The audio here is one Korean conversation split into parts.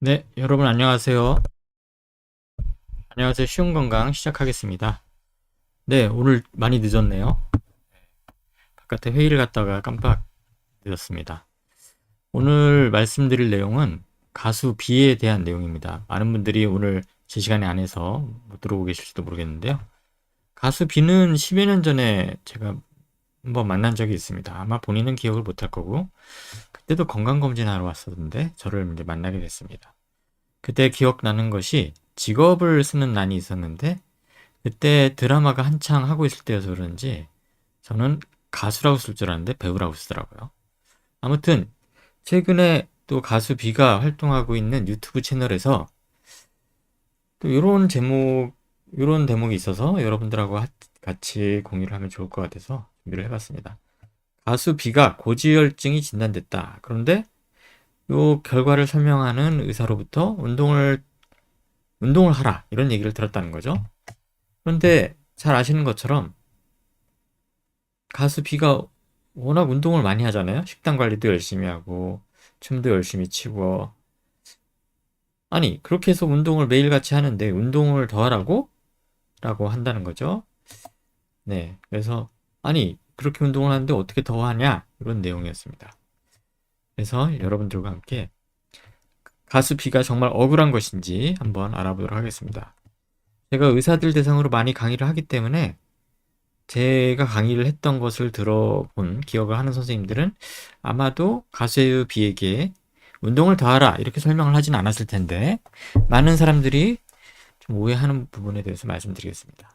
네, 여러분 안녕하세요. 안녕하세요. 쉬운 건강 시작하겠습니다. 네, 오늘 많이 늦었네요. 바깥에 회의를 갔다가 깜빡 늦었습니다. 오늘 말씀드릴 내용은 가수 B에 대한 내용입니다. 많은 분들이 오늘 제 시간에 안에서 못 들어오고 계실지도 모르겠는데요. 가수 B는 10여 년 전에 제가 한번 만난 적이 있습니다. 아마 본인은 기억을 못할 거고, 그때도 건강검진하러 왔었는데, 저를 이제 만나게 됐습니다. 그때 기억나는 것이 직업을 쓰는 난이 있었는데, 그때 드라마가 한창 하고 있을 때여서 그런지, 저는 가수라고 쓸 줄 알았는데 배우라고 쓰더라고요. 아무튼, 최근에 또 가수 B가 활동하고 있는 유튜브 채널에서 또 이런 제목, 이런 대목이 있어서 여러분들하고 하- 같이 공유를 하면 좋을 것 같아서 준비를 해봤습니다. 가수 B가 고지혈증이 진단됐다. 그런데 요 결과를 설명하는 의사로부터 운동을 운동을 하라 이런 얘기를 들었다는 거죠. 그런데 잘 아시는 것처럼 가수 B가 워낙 운동을 많이 하잖아요. 식단 관리도 열심히 하고 춤도 열심히 추고 아니 그렇게 해서 운동을 매일같이 하는데 운동을 더 하라고? 라고 한다는 거죠. 네, 그래서 아니 그렇게 운동을 하는데 어떻게 더 하냐 이런 내용이었습니다. 그래서 여러분들과 함께 가수 B가 정말 억울한 것인지 한번 알아보도록 하겠습니다. 제가 의사들 대상으로 많이 강의를 하기 때문에 제가 강의를 했던 것을 들어본 기억을 하는 선생님들은 아마도 가수 B에게 운동을 더 하라 이렇게 설명을 하진 않았을 텐데 많은 사람들이 좀 오해하는 부분에 대해서 말씀드리겠습니다.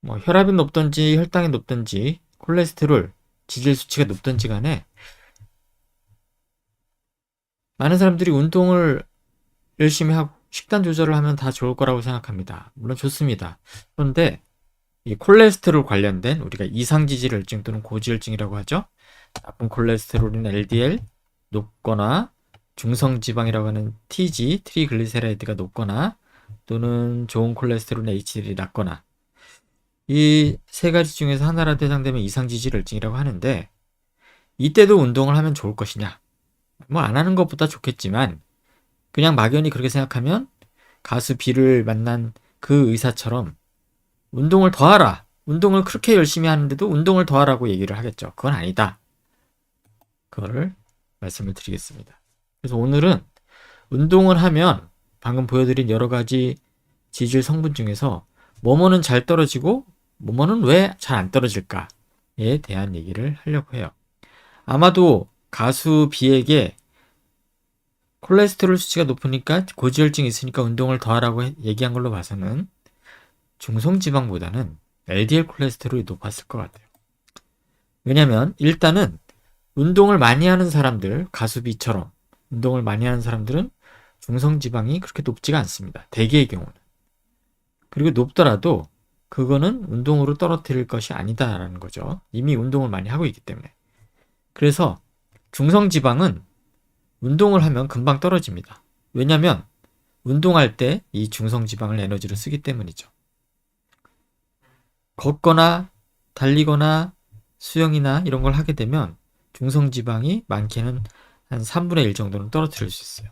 뭐 혈압이 높든지 혈당이 높든지 콜레스테롤, 지질 수치가 높든지 간에 많은 사람들이 운동을 열심히 하고 식단 조절을 하면 다 좋을 거라고 생각합니다. 물론 좋습니다. 그런데 이 콜레스테롤 관련된 우리가 이상지질혈증 또는 고지혈증이라고 하죠. 나쁜 콜레스테롤인 LDL 높거나 중성지방이라고 하는 TG, 트리글리세라이드가 높거나 또는 좋은 콜레스테롤인 HDL이 낮거나 이 세 가지 중에서 하나라도 해당되면 이상지질혈증이라고 하는데 이때도 운동을 하면 좋을 것이냐? 뭐 안 하는 것보다 좋겠지만 그냥 막연히 그렇게 생각하면 가수 B를 만난 그 의사처럼 운동을 더 하라. 운동을 그렇게 열심히 하는데도 운동을 더 하라고 얘기를 하겠죠. 그건 아니다. 그거를 말씀을 드리겠습니다. 그래서 오늘은 운동을 하면 방금 보여드린 여러 가지 지질 성분 중에서 뭐뭐는 잘 떨어지고 뭐뭐는 왜 잘 안 떨어질까에 대한 얘기를 하려고 해요. 아마도 가수 B에게 콜레스테롤 수치가 높으니까 고지혈증이 있으니까 운동을 더 하라고 해- 얘기한 걸로 봐서는 중성지방보다는 LDL 콜레스테롤이 높았을 것 같아요. 왜냐면 일단은 운동을 많이 하는 사람들, 가수 B처럼 운동을 많이 하는 사람들은 중성지방이 그렇게 높지가 않습니다. 대개의 경우는. 그리고 높더라도 그거는 운동으로 떨어뜨릴 것이 아니다라는 거죠. 이미 운동을 많이 하고 있기 때문에. 그래서 중성지방은 운동을 하면 금방 떨어집니다. 왜냐면 운동할 때 이 중성지방을 에너지로 쓰기 때문이죠. 걷거나 달리거나 수영이나 이런 걸 하게 되면 중성지방이 많게는 한 3분의 1 정도는 떨어뜨릴 수 있어요.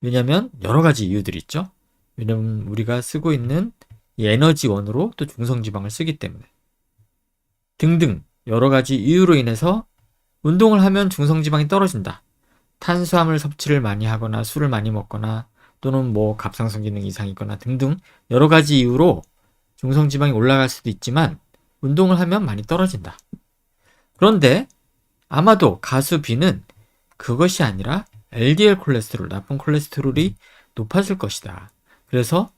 왜냐면 여러 가지 이유들이 있죠. 왜냐면 우리가 쓰고 있는 이 에너지원으로 또 중성지방을 쓰기 때문에 등등 여러 가지 이유로 인해서 운동을 하면 중성지방이 떨어진다. 탄수화물 섭취를 많이 하거나 술을 많이 먹거나 또는 뭐 갑상선 기능 이상이 있거나 등등 여러 가지 이유로 중성지방이 올라갈 수도 있지만 운동을 하면 많이 떨어진다. 그런데 아마도 가수 B는 그것이 아니라 LDL 콜레스테롤, 나쁜 콜레스테롤이 높아질 것이다. 그래서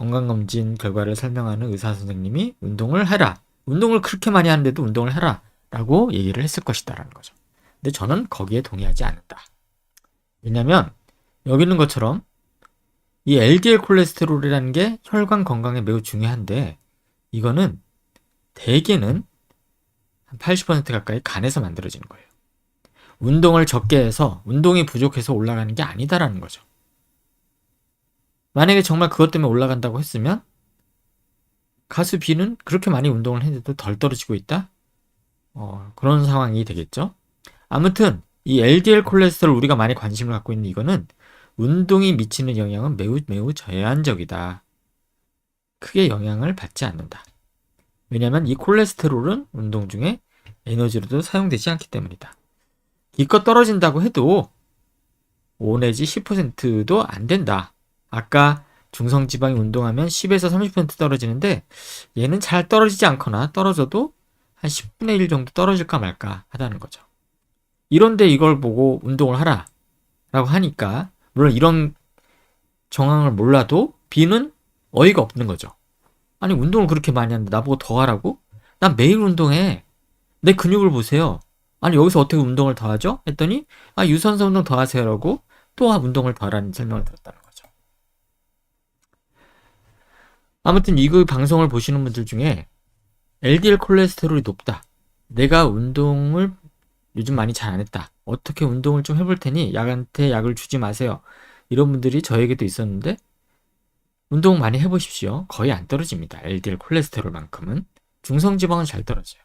건강검진 결과를 설명하는 의사 선생님이 운동을 해라. 운동을 그렇게 많이 하는데도 운동을 해라. 라고 얘기를 했을 것이다라는 거죠. 근데 저는 거기에 동의하지 않는다. 왜냐면 여기 있는 것처럼 이 LDL 콜레스테롤이라는 게 혈관 건강에 매우 중요한데 이거는 대개는 한 80% 가까이 간에서 만들어지는 거예요. 운동을 적게 해서 운동이 부족해서 올라가는 게 아니다라는 거죠. 만약에 정말 그것 때문에 올라간다고 했으면 가수 B는 그렇게 많이 운동을 했는데도 덜 떨어지고 있다? 어, 그런 상황이 되겠죠. 아무튼 이 LDL 콜레스테롤 우리가 많이 관심을 갖고 있는 이거는 운동이 미치는 영향은 매우 매우 제한적이다. 크게 영향을 받지 않는다. 왜냐하면 이 콜레스테롤은 운동 중에 에너지로도 사용되지 않기 때문이다. 기껏 떨어진다고 해도 5 내지 10%도 안 된다. 아까 중성지방이 운동하면 10에서 30% 떨어지는데 얘는 잘 떨어지지 않거나 떨어져도 한 10분의 1 정도 떨어질까 말까 하다는 거죠. 이런데 이걸 보고 운동을 하라 라고 하니까 물론 이런 정황을 몰라도 B는 어이가 없는 거죠. 아니 운동을 그렇게 많이 하는데 나보고 더 하라고? 난 매일 운동해. 내 근육을 보세요. 아니 여기서 어떻게 운동을 더 하죠? 했더니 아 유산소 운동 더 하세요라고 또 운동을 더 하라는 설명을 들었다는 거죠. 아무튼 이그 방송을 보시는 분들 중에 LDL 콜레스테롤이 높다. 내가 운동을 요즘 많이 잘 안 했다. 어떻게 운동을 좀 해볼 테니 약한테 약을 주지 마세요. 이런 분들이 저에게도 있었는데 운동 많이 해보십시오. 거의 안 떨어집니다. LDL 콜레스테롤만큼은 중성지방은 잘 떨어져요.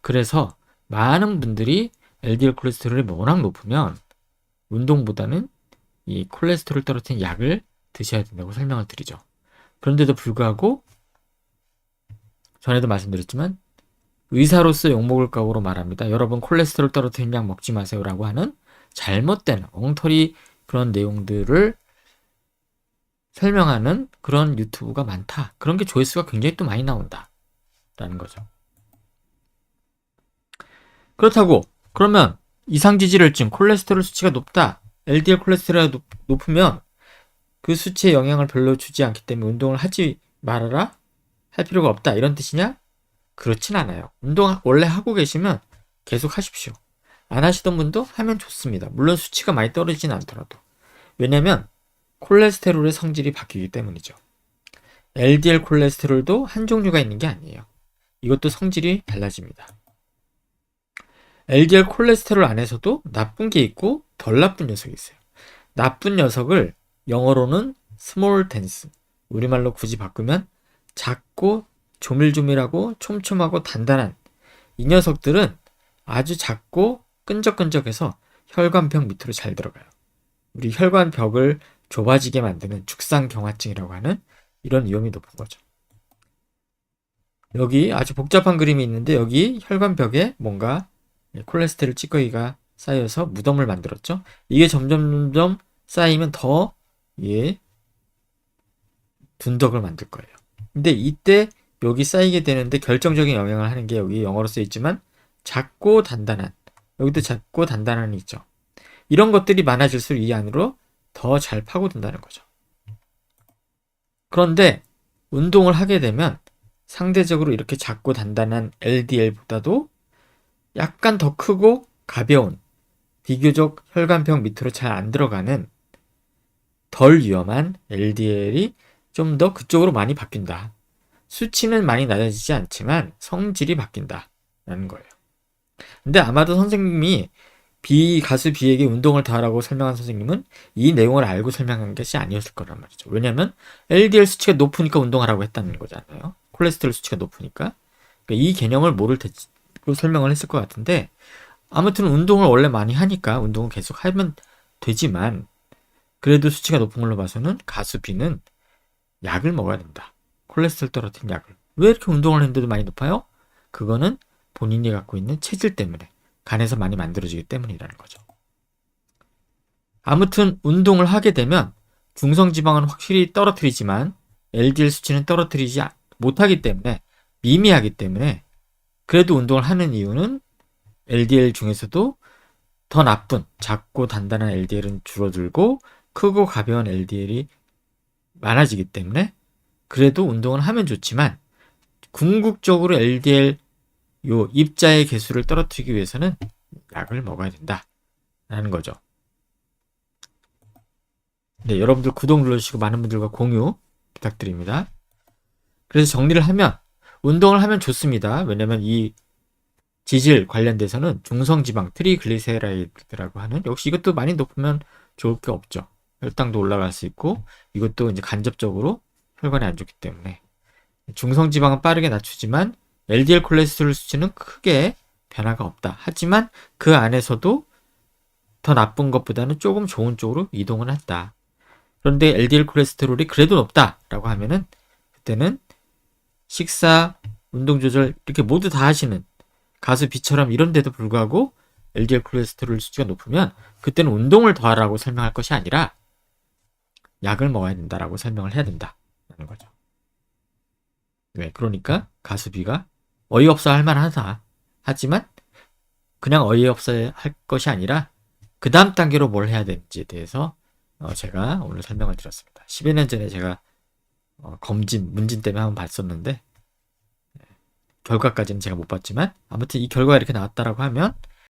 그래서 많은 분들이 LDL 콜레스테롤이 워낙 높으면 운동보다는 이 콜레스테롤 떨어뜨리는 약을 드셔야 된다고 설명을 드리죠. 그런데도 불구하고 전에도 말씀드렸지만 의사로서 욕먹을 각오로 말합니다. 여러분 콜레스테롤 떨어뜨리는 약 먹지 마세요라고 하는 잘못된 엉터리 그런 내용들을 설명하는 그런 유튜브가 많다. 그런 게 조회수가 굉장히 또 많이 나온다. 라는 거죠. 그렇다고 그러면 이상 지질혈증 콜레스테롤 수치가 높다. LDL 콜레스테롤이 높, 높으면 그 수치에 영향을 별로 주지 않기 때문에 운동을 하지 말아라? 할 필요가 없다. 이런 뜻이냐? 그렇진 않아요. 운동 원래 하고 계시면 계속 하십시오. 안 하시던 분도 하면 좋습니다. 물론 수치가 많이 떨어지진 않더라도. 왜냐면 콜레스테롤의 성질이 바뀌기 때문이죠. LDL 콜레스테롤도 한 종류가 있는 게 아니에요. 이것도 성질이 달라집니다. LDL 콜레스테롤 안에서도 나쁜 게 있고 덜 나쁜 녀석이 있어요. 나쁜 녀석을 영어로는 small dense, 우리말로 굳이 바꾸면 작고 조밀조밀하고 촘촘하고 단단한 이 녀석들은 아주 작고 끈적끈적해서 혈관벽 밑으로 잘 들어가요. 우리 혈관벽을 좁아지게 만드는 축상경화증이라고 하는 이런 위험이 높은 거죠. 여기 아주 복잡한 그림이 있는데 여기 혈관벽에 뭔가 콜레스테롤 찌꺼기가 쌓여서 무덤을 만들었죠. 이게 점점 점점 쌓이면 더 예, 둔덕을 만들 거예요. 근데 이때 여기 쌓이게 되는데 결정적인 영향을 하는 게 여기 영어로 쓰여 있지만 작고 단단한 여기도 작고 단단한이 있죠. 이런 것들이 많아질수록 이 안으로 더 잘 파고든다는 거죠. 그런데 운동을 하게 되면 상대적으로 이렇게 작고 단단한 LDL보다도 약간 더 크고 가벼운 비교적 혈관벽 밑으로 잘 안 들어가는 덜 위험한 LDL이 좀 더 그쪽으로 많이 바뀐다. 수치는 많이 낮아지지 않지만 성질이 바뀐다. 라는 거예요. 근데 아마도 선생님이 B 가수 B에게 운동을 더 하라고 설명한 선생님은 이 내용을 알고 설명한 것이 아니었을 거란 말이죠. 왜냐하면 LDL 수치가 높으니까 운동하라고 했다는 거잖아요. 콜레스테롤 수치가 높으니까. 그러니까 이 개념을 모를 테 설명을 했을 것 같은데 아무튼 운동을 원래 많이 하니까 운동을 계속 하면 되지만 그래도 수치가 높은 걸로 봐서는 가수 B는 약을 먹어야 된다. 콜레스테롤 떨어뜨린 약을. 왜 이렇게 운동을 했는데도 많이 높아요? 그거는 본인이 갖고 있는 체질 때문에 간에서 많이 만들어지기 때문이라는 거죠. 아무튼 운동을 하게 되면 중성 지방은 확실히 떨어뜨리지만 LDL 수치는 떨어뜨리지 못하기 때문에 미미하기 때문에 그래도 운동을 하는 이유는 LDL 중에서도 더 나쁜 작고 단단한 LDL은 줄어들고 크고 가벼운 LDL이 많아지기 때문에 그래도 운동을 하면 좋지만 궁극적으로 LDL 요 입자의 개수를 떨어뜨리기 위해서는 약을 먹어야 된다. 라는 거죠. 네, 여러분들 구독 눌러주시고 많은 분들과 공유 부탁드립니다. 그래서 정리를 하면 운동을 하면 좋습니다. 왜냐면 이 지질 관련돼서는 중성지방 트리글리세라이드라고 하는 역시 이것도 많이 높으면 좋을 게 없죠. 혈당도 올라갈 수 있고 이것도 이제 간접적으로 혈관에 안 좋기 때문에 중성 지방은 빠르게 낮추지만 LDL 콜레스테롤 수치는 크게 변화가 없다. 하지만 그 안에서도 더 나쁜 것보다는 조금 좋은 쪽으로 이동을 했다. 그런데 LDL 콜레스테롤이 그래도 높다라고 하면은 그때는 식사, 운동 조절 이렇게 모두 다 하시는 가수 비처럼 이런데도 불구하고 LDL 콜레스테롤 수치가 높으면 그때는 운동을 더 하라고 설명할 것이 아니라 약을 먹어야 된다라고 설명을 해야 된다라는 거죠. 왜? 그러니까 가수비가 어이없어 할 만하다. 하지만 그냥 어이없어 할 것이 아니라 그 다음 단계로 뭘 해야 되는지에 대해서 어, 제가 오늘 설명을 드렸습니다. 10여 년 전에 제가 어, 검진, 문진 때문에 한번 봤었는데 네, 결과까지는 제가 못 봤지만 아무튼 이 결과가 이렇게 나왔다라고 하면